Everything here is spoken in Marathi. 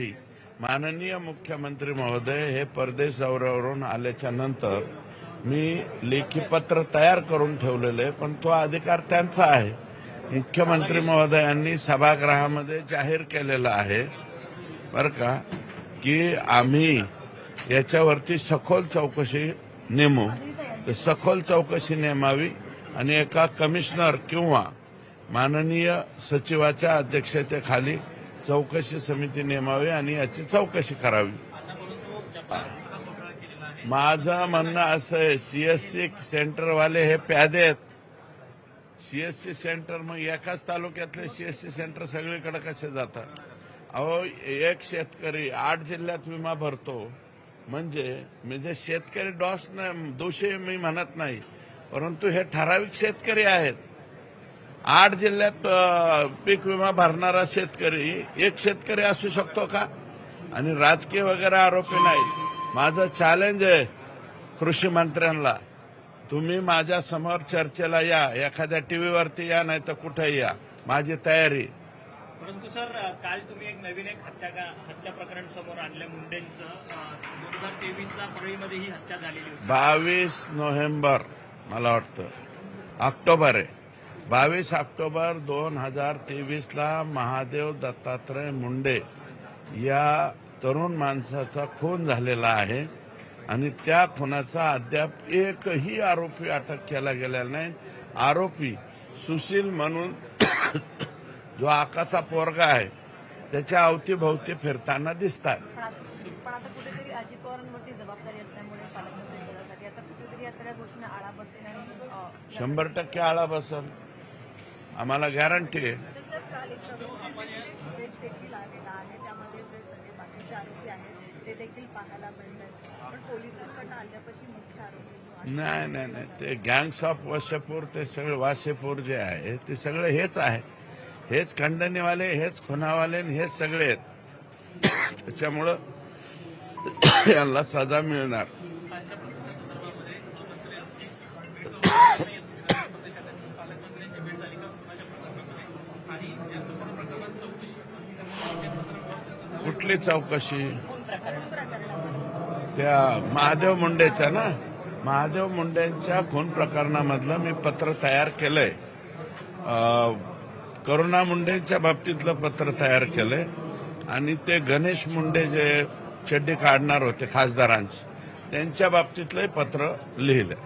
करण्यासाठी माननीय मुख्यमंत्री महोदय हे परदेश दौऱ्यावरून आल्याच्यानंतर मी लेखी पत्र तयार करून ठेवलेलं आहे पण तो अधिकार त्यांचा आहे. मुख्यमंत्री महोदयांनी सभागृहामध्ये जाहीर केलेला आहे बरं का की आम्ही याच्यावरती सखोल चौकशी नेमू. तर सखोल चौकशी नेमावी आणि एका कमिशनर किंवा माननीय सचिवाच्या अध्यक्षतेखाली चौकशी समिती नेमावी आणि याची चौकशी करावी. माझं म्हणणं असं आहे सीएससी सेंटरवाले हे प्यादे आहेत. सीएससी सेंटर मग एकाच तालुक्यातले सीएससी सेंटर सगळीकडे कसे जातात? अहो एक शेतकरी आठ जिल्ह्यात विमा भरतो. म्हणजे म्हणजे शेतकरी डॉस नाही दोषी मी म्हणत नाही. परंतु हे ठराविक शेतकरी आहेत. आठ जिल्ह्यात पीक विमा भरणारा शेतकरी एक शेतकरी असू शकतो का? आणि राजकीय वगैरे आरोपी नाहीत. माझं चॅलेंज आहे कृषी मंत्र्यांना. तुम्ही माझ्यासमोर चर्चेला या. एखाद्या टीव्हीवरती या नाही तर कुठेही या. माझी तयारी. परंतु सर काल तुम्ही एक नवीन एक हत्या हत्या प्रकरण समोर आणलं मुंडेंचं. दोन हजार तेवीस ला परळीमध्ये ही हत्या झालेली बावीस नोव्हेंबर मला वाटतं. ऑक्टोबर आहे. बावीस ऑक्टोबर दोन हजार तेवीसला महादेव दत्तात्रय मुंडे या तरुण माणसाचा खून झालेला आहे आणि त्या खुनाचा अद्याप एकही आरोपी अटक केला गेलेला नाही. आरोपी सुशील म्हणून जो आकाचा पोरगा आहे त्याच्या अवतीभोवती फिरताना दिसतात. शंभर टक्के आळा बसल. आम्हाला गॅरंटी आहे. नाही नाही नाही. ते गँग्स ऑफ वशपूर ते सगळे वाशेपूर जे आहे ते सगळे हेच आहे. हेच खंडणीवाले हेच खुनावाले हेच सगळे आहेत. त्याच्यामुळं यांना सजा मिळणार. कुठली चौकशी? त्या महादेव मुंडेचा ना? महादेव मुंडेंच्या खून प्रकरणामधलं मी पत्र तयार केलंय. करुणा मुंडेंच्या बाबतीतलं पत्र तयार केलंय. आणि ते गणेश मुंडे जे चड्डी काढणार होते खासदारांची त्यांच्या बाबतीतलंही पत्र लिहिलंय.